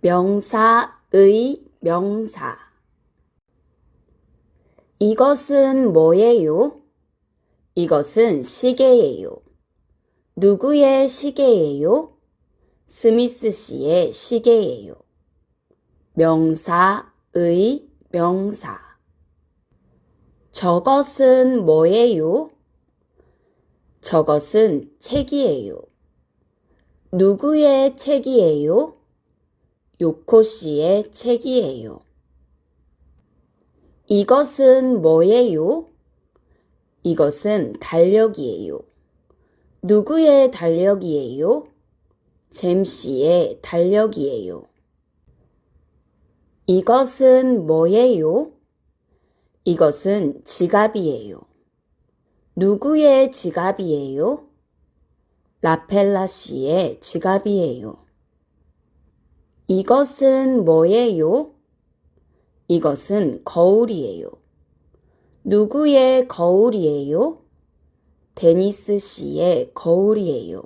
명사의 명사. 이것은 뭐예요? 이것은 시계예요. 누구의 시계예요? 스미스 씨의 시계예요. 명사의 명사. 저것은 뭐예요? 저것은 책이에요. 누구의 책이에요? 요코 씨의 책이에요. 이것은 뭐예요? 이것은 달력이에요. 누구의 달력이에요? 잼 씨의 달력이에요. 이것은 뭐예요? 이것은 지갑이에요. 누구의 지갑이에요? 라펠라 씨의 지갑이에요. 이것은 뭐예요? 이것은 거울이에요. 누구의 거울이에요? 데니스 씨의 거울이에요.